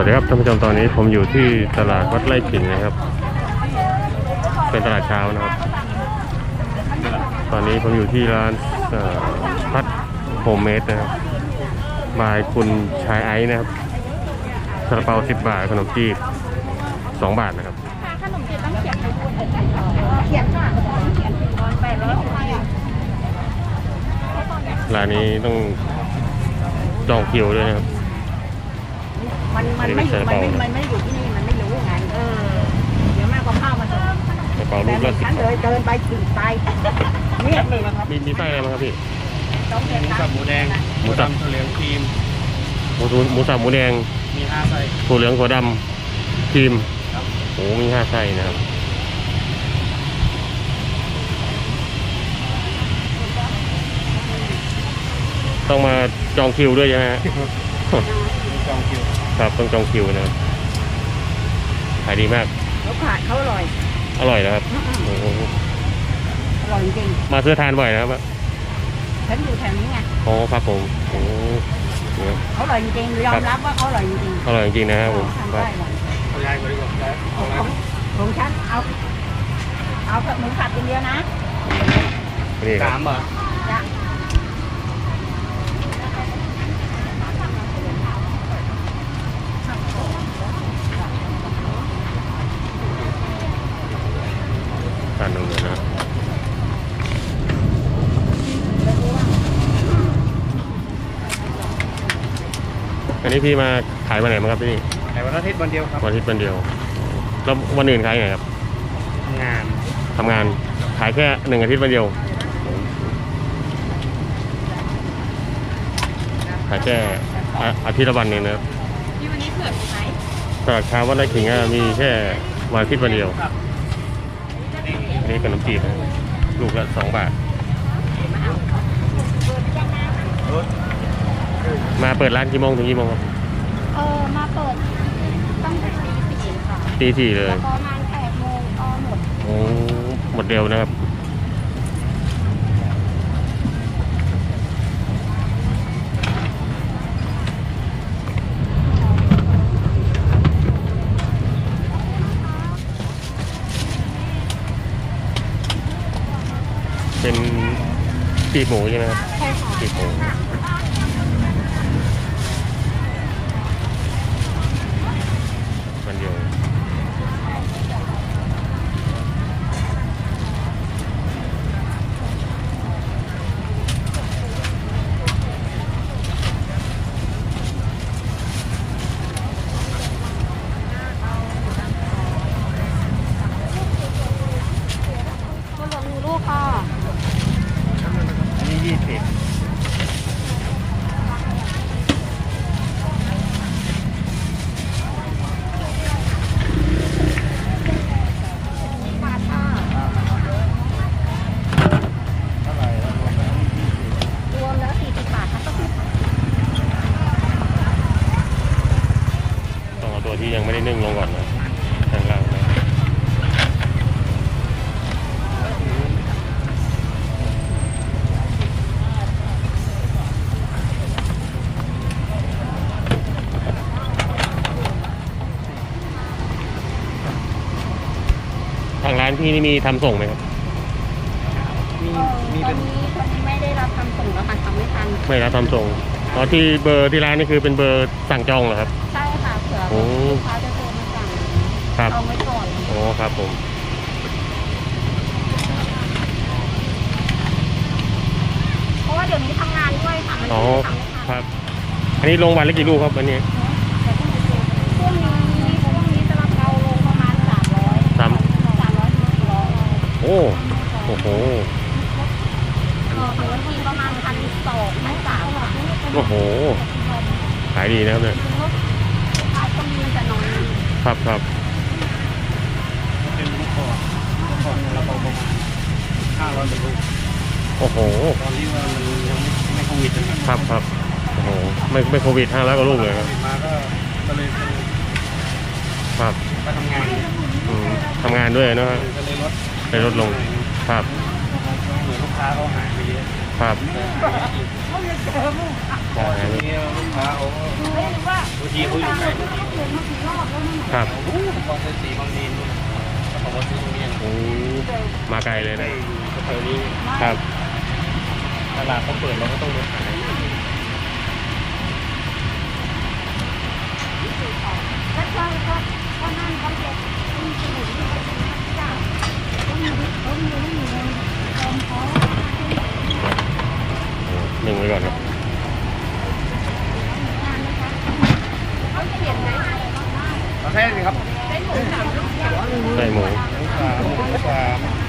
วัสดีครับท่านผู้ชมตอนนี้ผมอยู่ที่ตลาดวัดไร่ขิงนะครับ เป็นตลาดเช้านะครับ ตอนนี้ผมอยู่ที่ร้านพัดโฮมเมดนะครับบายคุณชายไอซ์นะครับซาลาเปาสิบบาทขนมจีบสองบาทนะครับขนมจีบต้องเขียนเขียนค่ะเขียนตอนแปดร้อยหกร้านนี้ต้องจองคิวด้วยนะครับ มันมันไม่อยู่มันไม่มันไม่อยู่ที่นี่มันไม่รู้ไงเออเดี๋ยวแม่ก็เข้ามาส่งกระเป๋าลูแต่กละสิบฉันเลยเดินไปถึงไปเนี่ยหนึ่งนะครับมีมีไส้อะไรบ้างครับพี่ ต้องหเรียนมูสับหมูแดงหมูสับดำถั่วเหลืองครีม หมูสูหมูสับหมูแดงมีห้าไส้ ถั่วเหลืองถั่วดำครีมครับ โอ้มีห้าไส้นะครับต้องมาจองคิวด้วยใช่ไหมฮะมีจองคิว ครับต้องจองคิวนะครับขายดีมาก เขาขายเขาอร่อยอร่อยนะครับโอ้โหอร่อยจริงมาซื้อทานบ่อยนะครับฉันอยู่แถวนี้ไงโอ้ครับผมโอ้เนี่ยเขาอร่อยจริงยอมรับว่าเขาอร่อยจริงอร่อยจริงๆนะครับผมทำคได้รับอร่อยเอายายมาดีกว่าได้ขเอาองอะไรของของฉันเอา เอากับหมูสับอย่างเดียวนะนี่ครับสามเหรอจ้ะ นนี้พี่มาขายวันไหนมาครับพี่ขายวันอาทิตย์วันเดียวครับวันอาทิตย์วันเดียวแล้ววันอื่นขายไงครับทำงานทำงานขายแค่หนึ่งอาทิตย์วันเดียวขายแค่อาอาทิตย์ละวันเองนะครับที่วันนี้เผือกไหมตลาดเช้าวัดไร่ขิงอะมีแค่วันอาทิตย์วันเดียวครับอันนี้ขนมจีบนะลูกละสองบาท มาเปิดร้านกี่โมงถึงกี่โมงครับเออมาเปิดตั้งแต่ตีสี่ค่ะตีสี่เลย แล้วก็ประมาณแปดโมงก็หมดโอ้หมดเร็วนะครับ เป็นปีกหมูใช่ไหมครับ ใช่างร้านพี่นี่มีทำส่งไหมครับมีเออมีตอเป็นนนี้ตอนนี้ไม่ได้รับคำส่งแล้วค่ะทำไม่ทัน ไม่รับทำส่งตอนที่เบอร์ที่ร้านนี่คือเป็นเบอร์สั่งจองเหรอครับ ใช่ค่ะเผื่อโอ้ ลูกค้าจะโทรมาสั่งครับเอาไว้ก่อนโอ้ครับผมเพราะว่าเดี๋ยวนี้ทำงานด้วยค่ะมันอ๋อทำไม่ทัน ครับ อันนี้ลงวันละกี่ลูกครับอันนี้ ช่วงนี้ช่วงนี้จะรับเราลงประมาณสามร้อย สาม สามร้อยถึงสี่ร้อย โอ้โอ้โหเออถึงวันทีประมาณพันสองพันสามค่ะโอ้โห ขายดีนะครับเนี่ยขายก็มีแต่น้อยครับครับเป็นลูกคอลูกคอของเราประมาณห้าร้อยกว่าลูกโอ้โห ตอนนี้ว่ามันยังไม่ไม่โควิดนะครับครับครับโอ้โห ไม่ไม่โควิดห้าร้อยกว่าลูกเลยครับโควิดมาก็ก็เลยครับมาทำงานอืมทำงานด้วยเนอะก็เลยลด ไปลดลงครับเหมือนลูกค้าเขาหายไปเยอะครับเขาจะเจอลูกใช่ทีนี้ลูกค้าเขาก็บางทีเขาอยู่ไกลบางทีครับโอ้โหบอลเซนสีบางทีนู่นเขาบอกว่าซื้อตรงนี้อย่างโอ้มาไกลเลยในนะอยู่แถวนี้ครับตลาดเขาเปิดเราก็ต้องเดินขาย หมูสามสาม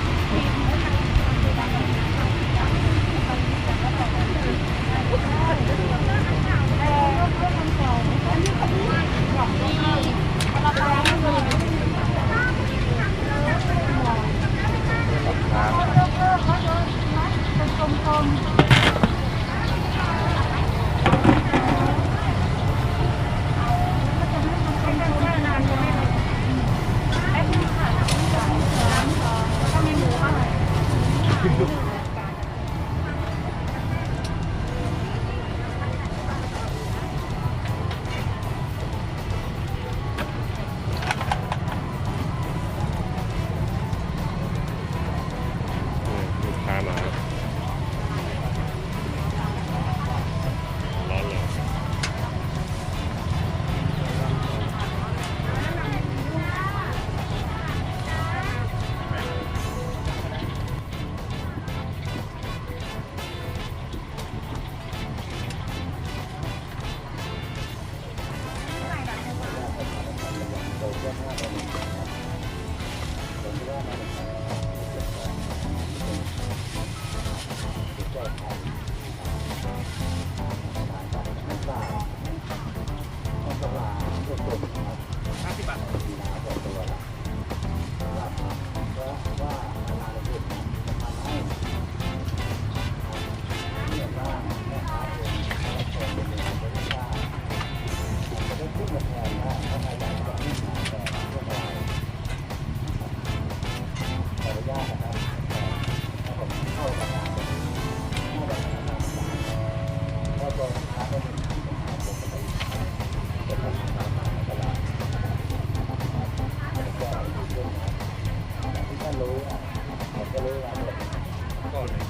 Thank you.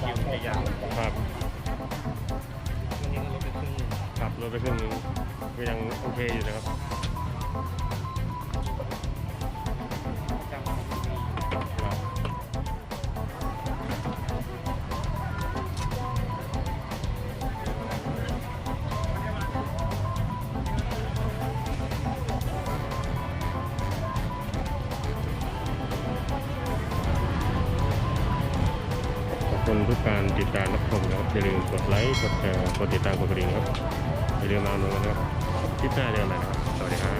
คิวจะยาวครับวันนี้ก็ลดไปครึ่งหนึ่งครับลดไปครึ่งนึงก็ยังโอเคอยู่นะครับ คุณทุกการติดตามรับชมนะครับอย่าลืมกดไลค์กดแชร์กดติดตามกดกระดิ่งครับอย่าลืมมาโน้นนะครับคลิปหน้าเจอกันใหม่นะครับ